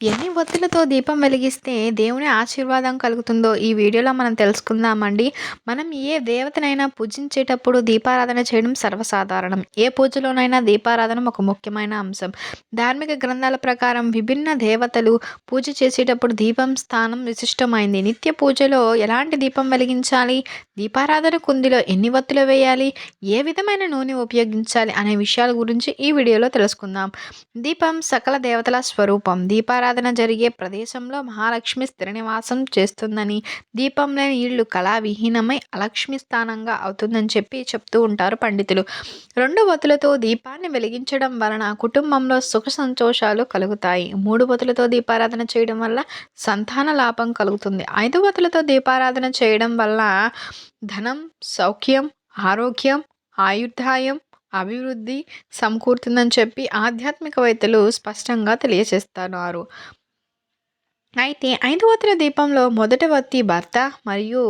ఎన్ని ఒత్తులతో దీపం వెలిగిస్తే దేవుని ఆశీర్వాదం కలుగుతుందో ఈ వీడియోలో మనం తెలుసుకుందామండి. మనం ఏ దేవతనైనా పూజించేటప్పుడు దీపారాధన చేయడం సర్వసాధారణం. ఏ పూజలోనైనా దీపారాధన ఒక ముఖ్యమైన అంశం. ధార్మిక గ్రంథాల ప్రకారం విభిన్న దేవతలు పూజ చేసేటప్పుడు దీపం స్థానం విశిష్టమైంది. నిత్య పూజలో ఎలాంటి దీపం వెలిగించాలి? దీపారాధన కుందిలో ఎన్ని ఒత్తులు వేయాలి? ఏ విధమైన నూనె ఉపయోగించాలి? అనే విషయాల గురించి ఈ వీడియోలో తెలుసుకుందాం. దీపం సకల దేవతల స్వరూపం. దీపారా దీపారాధన జరిగే ప్రదేశంలో మహాలక్ష్మి స్థిర నివాసం చేస్తుందని దీపం లేని ఇళ్ళు కళావిహీనమై అలక్ష్మి స్థానంగా అవుతుందని చెప్పి చెప్తూ ఉంటారు పండితులు. రెండు వతులతో దీపాన్ని వెలిగించడం వలన కుటుంబంలో సుఖ సంతోషాలు కలుగుతాయి. మూడు వతులతో దీపారాధన చేయడం వల్ల సంతాన లాభం కలుగుతుంది. ఐదు వతులతో దీపారాధన చేయడం వల్ల ధనం సౌఖ్యం ఆరోగ్యం ఆయుర్దాయం అభివృద్ధి సమకూరుతుందని చెప్పి ఆధ్యాత్మికవేత్తలు స్పష్టంగా తెలియజేస్తున్నారు. అయితే ఐదు వత్తుల దీపంలో మొదటి వత్తి భర్త మరియు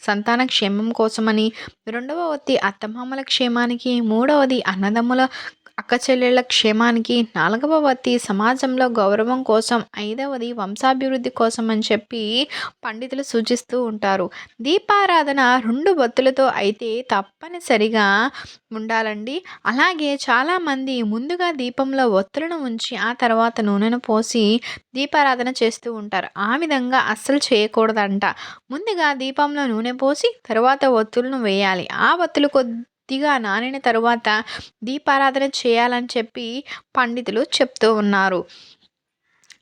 సంతాన క్షేమం కోసమని రెండవ వత్తి అత్తమామల క్షేమానికి మూడవది అన్నదమ్ముల అక్క చెల్లెళ్ళ క్షేమానికి నాలుగవ వత్తి సమాజంలో గౌరవం కోసం ఐదవది వంశాభివృద్ధి కోసం అని చెప్పి పండితులు సూచిస్తూ ఉంటారు. దీపారాధన రెండు వత్తులతో అయితే తప్పనిసరిగా ఉండాలండి. అలాగే చాలామంది ముందుగా దీపంలో ఒత్తులను ఉంచి ఆ తర్వాత నూనెను పోసి దీపారాధన చేస్తూ ఉంటారు. ఆ విధంగా అస్సలు చేయకూడదంట. ముందుగా దీపంలో నూనె పోసి తర్వాత ఒత్తులను వేయాలి. ఆ ఒత్తులు కొద్ది కొద్దిగా నానిన తరువాత దీపారాధన చేయాలని చెప్పి పండితులు చెప్తూ ఉన్నారు.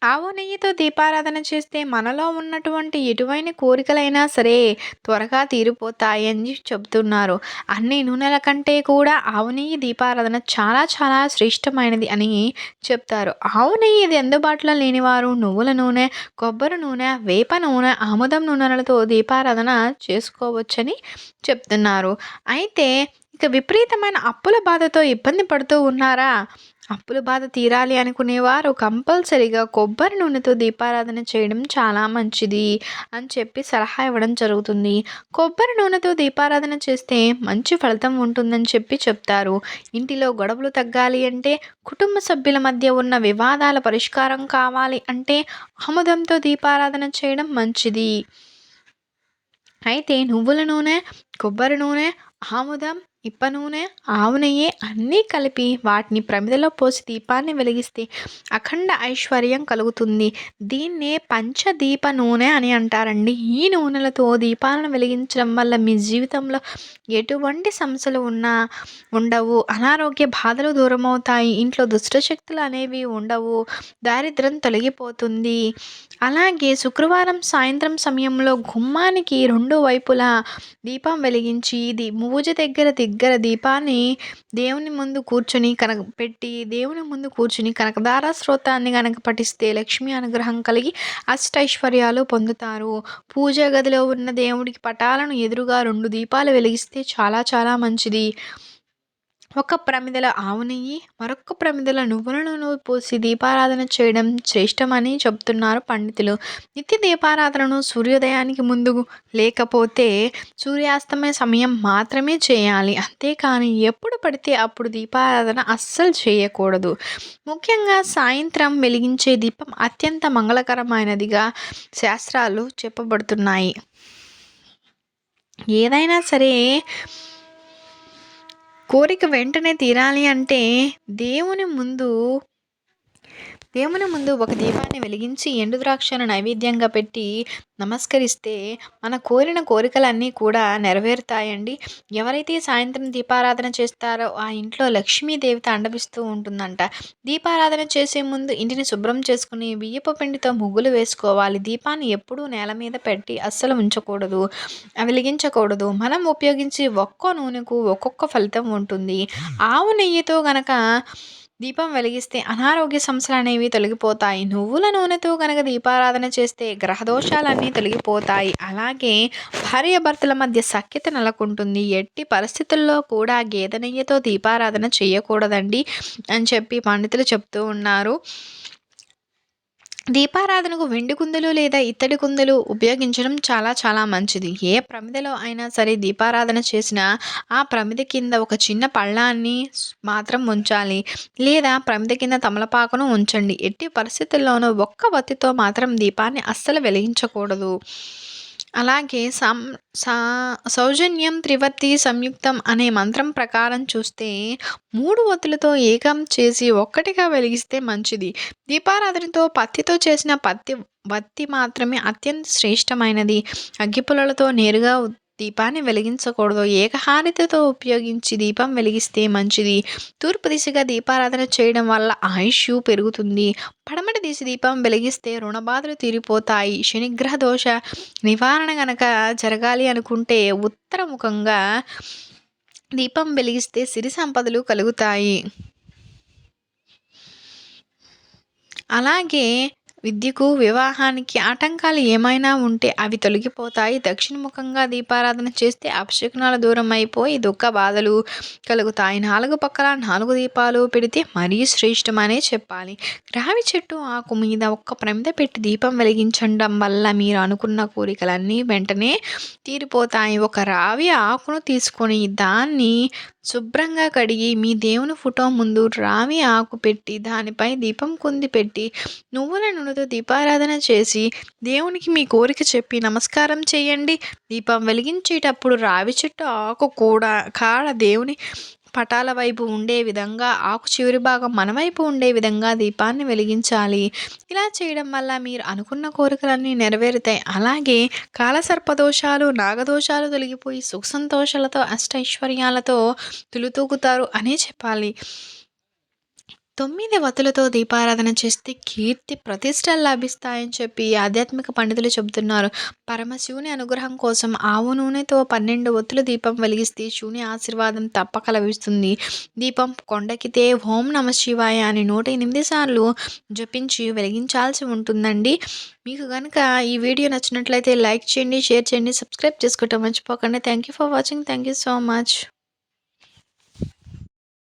ఆవు నెయ్యితో దీపారాధన చేస్తే మనలో ఉన్నటువంటి ఎటువంటి కోరికలైనా సరే త్వరగా తీరిపోతాయని చెబుతున్నారు. అన్ని నూనెల కంటే కూడా ఆవు నెయ్యి దీపారాధన చాలా చాలా శ్రేష్టమైనది అని చెప్తారు. ఆవు నెయ్యి ఇది అందుబాటులో లేనివారు నువ్వుల నూనె కొబ్బరి నూనె వేప నూనె ఆముదం నూనెలతో దీపారాధన చేసుకోవచ్చని చెప్తున్నారు. అయితే ఇక విపరీతమైన అప్పుల బాధతో ఇబ్బంది పడుతూ ఉన్నారా? అప్పుల బాధ తీరాలి అనుకునేవారు కంపల్సరీగా కొబ్బరి నూనెతో దీపారాధన చేయడం చాలా మంచిది అని చెప్పి సలహా ఇవ్వడం జరుగుతుంది. కొబ్బరి నూనెతో దీపారాధన చేస్తే మంచి ఫలితం ఉంటుందని చెప్పి చెప్తారు. ఇంటిలో గొడవలు తగ్గాలి అంటే కుటుంబ సభ్యుల మధ్య ఉన్న వివాదాల పరిష్కారం కావాలి అంటే ఆముదంతో దీపారాధన చేయడం మంచిది. అయితే నువ్వుల నూనె కొబ్బరి నూనె ఆముదం ఇప్ప నూనె ఆవు నెయ్యి అన్నీ కలిపి వాటిని ప్రమిదలో పోసి దీపాన్ని వెలిగిస్తే అఖండ ఐశ్వర్యం కలుగుతుంది. దీన్నే పంచదీప నూనె అని అంటారండి. ఈ నూనెలతో దీపాలను వెలిగించడం వల్ల మీ జీవితంలో ఎటువంటి సమస్యలు ఉన్నా ఉండవు. అనారోగ్య బాధలు దూరం అవుతాయి ఇంట్లో దుష్టశక్తులు అనేవి ఉండవు. దారిద్ర్యం తొలగిపోతుంది. అలాగే శుక్రవారం సాయంత్రం సమయంలో గుమ్మానికి రెండు వైపులా దీపం వెలిగించి ఇది మూజ దగ్గర దగ్గర దీపాన్ని దేవుని ముందు కూర్చుని కనక పెట్టి దేవుని ముందు కూర్చుని కనకదార శ్రోతాన్ని కనుక పఠిస్తే లక్ష్మి అనుగ్రహం కలిగి అష్టైశ్వర్యాలు పొందుతారు. పూజ గదిలో ఉన్న దేవుడికి పటాలను ఎదురుగా రెండు దీపాలు వెలిగిస్తే చాలా చాలా మంచిది. ఒక ప్రమిదల ఆవు నెయ్యి మరొక ప్రమిదల నువ్వుల నూనె పోసి దీపారాధన చేయడం శ్రేష్టమని చెబుతున్నారు పండితులు. నిత్య దీపారాధనను సూర్యోదయానికి ముందు లేకపోతే సూర్యాస్తమయ సమయం మాత్రమే చేయాలి. అంతేకాని ఎప్పుడు పడితే అప్పుడు దీపారాధన అస్సలు చేయకూడదు. ముఖ్యంగా సాయంత్రం వెలిగించే దీపం అత్యంత మంగళకరమైనదిగా శాస్త్రాలు చెప్పబడుతున్నాయి. ఏదైనా సరే కోరిక వెంటనే తీరాలి అంటే దేవుని ముందు దేవుని ముందు ఒక దీపాన్ని వెలిగించి ఎండు ద్రాక్షను నైవేద్యంగా పెట్టి నమస్కరిస్తే మన కోరిన కోరికలన్నీ కూడా నెరవేరుతాయండి. ఎవరైతే సాయంత్రం దీపారాధన చేస్తారో ఆ ఇంట్లో లక్ష్మీదేవిత అండపిస్తూ ఉంటుందంట. దీపారాధన చేసే ముందు ఇంటిని శుభ్రం చేసుకుని బియ్యపు పిండితో ముగ్గులు వేసుకోవాలి. దీపాన్ని ఎప్పుడూ నేల మీద పెట్టి అస్సలు ఉంచకూడదు వెలిగించకూడదు. మనం ఉపయోగించి ఒక్కో నూనెకు ఒక్కొక్క ఫలితం ఉంటుంది. ఆవు నెయ్యితో గనక దీపం వెలిగిస్తే అనారోగ్య సమస్యలు అనేవి తొలగిపోతాయి. నువ్వుల నూనెతో కనుక దీపారాధన చేస్తే గ్రహదోషాలన్నీ తొలగిపోతాయి. అలాగే భార్య భర్తల మధ్య సఖ్యత నెలకొంటుంది. ఎట్టి పరిస్థితుల్లో కూడా గేదె నెయ్యితో దీపారాధన చేయకూడదండి అని చెప్పి పండితులు చెప్తూ ఉన్నారు. దీపారాధనకు వెండి కుందులు లేదా ఇత్తడి కుందులు ఉపయోగించడం చాలా చాలా మంచిది. ఏ ప్రమిదలో అయినా సరే దీపారాధన చేసినా ఆ ప్రమిద కింద ఒక చిన్న పళ్ళాన్ని మాత్రం ఉంచాలి. లేదా ప్రమిద కింద తమలపాకును ఉంచండి. ఎట్టి పరిస్థితుల్లోనూ ఒక్క వత్తితో మాత్రం దీపాన్ని అస్సలు వెలిగించకూడదు. అలాగే సం సా సౌజన్యం త్రివర్తి సంయుక్తం అనే మంత్రం ప్రకారం చూస్తే మూడు ఒత్తులతో ఏకం చేసి ఒక్కటిగా వెలిగిస్తే మంచిది. దీపారాధనతో పత్తితో చేసిన పత్తి వత్తి మాత్రమే అత్యంత శ్రేష్టమైనది. అగ్గిపుల్లలతో నేరుగా దీపాన్ని వెలిగించకూడదు. ఏకహారితతో ఉపయోగించి దీపం వెలిగిస్తే మంచిది. తూర్పు దిశగా దీపారాధన చేయడం వల్ల ఆయుష్ పెరుగుతుంది. పడమటి దిశ దీపం వెలిగిస్తే రుణబాధలు తీరిపోతాయి. శనిగ్రహ దోష నివారణ గనక జరగాలి అనుకుంటే ఉత్తరముఖంగా దీపం వెలిగిస్తే సిరి సంపదలు కలుగుతాయి. అలాగే విద్యకు వివాహానికి ఆటంకాలు ఏమైనా ఉంటే అవి తొలగిపోతాయి. దక్షిణముఖంగా దీపారాధన చేస్తే అపశకునాలు దూరం అయిపోయి దుఃఖ బాధలు కలుగుతాయి. నాలుగు పక్కల నాలుగు దీపాలు పెడితే మరీ శ్రేష్టమనే చెప్పాలి. రావి చెట్టు ఆకు మీద ఒక్క ప్రమిద పెట్టి దీపం వెలిగించడం వల్ల మీరు అనుకున్న కోరికలన్నీ వెంటనే తీరిపోతాయి. ఒక రావి ఆకును తీసుకొని దాన్ని శుభ్రంగా కడిగి మీ దేవుని ఫోటో ముందు రావి ఆకు పెట్టి దానిపై దీపం కుంది పెట్టి నువ్వుల నూనెతో దీపారాధన చేసి దేవునికి మీ కోరిక చెప్పి నమస్కారం చేయండి. దీపం వెలిగించేటప్పుడు రావి చెట్టు ఆకు కూడా కాడ దేవుని పటాల వైపు ఉండే విధంగా ఆకు చివరి భాగం మన వైపు ఉండే విధంగా దీపాన్ని వెలిగించాలి. ఇలా చేయడం వల్ల మీరు అనుకున్న కోరికలన్నీ నెరవేరుతాయి. అలాగే కాలసర్పదోషాలు నాగదోషాలు తొలగిపోయి సుఖ సంతోషాలతో అష్టైశ్వర్యాలతో తులుతూగుతారు అనే చెప్పాలి. తొమ్మిది వతులతో దీపారాధన చేస్తే కీర్తి ప్రతిష్టలు లభిస్తాయని చెప్పి ఆధ్యాత్మిక పండితులు చెబుతున్నారు. పరమశివుని అనుగ్రహం కోసం ఆవు నూనెతో పన్నెండు వత్తులు దీపం వెలిగిస్తే శివుని ఆశీర్వాదం తప్పక లభిస్తుంది. దీపం కొండకితే ఓం నమ శివాయ అని నూట ఎనిమిది సార్లు జపించి వెలిగించాల్సి ఉంటుందండి. మీకు కనుక ఈ వీడియో నచ్చినట్లయితే లైక్ చేయండి షేర్ చేయండి సబ్స్క్రైబ్ చేసుకోవటం మర్చిపోకండి. Thank you for watching thank you so much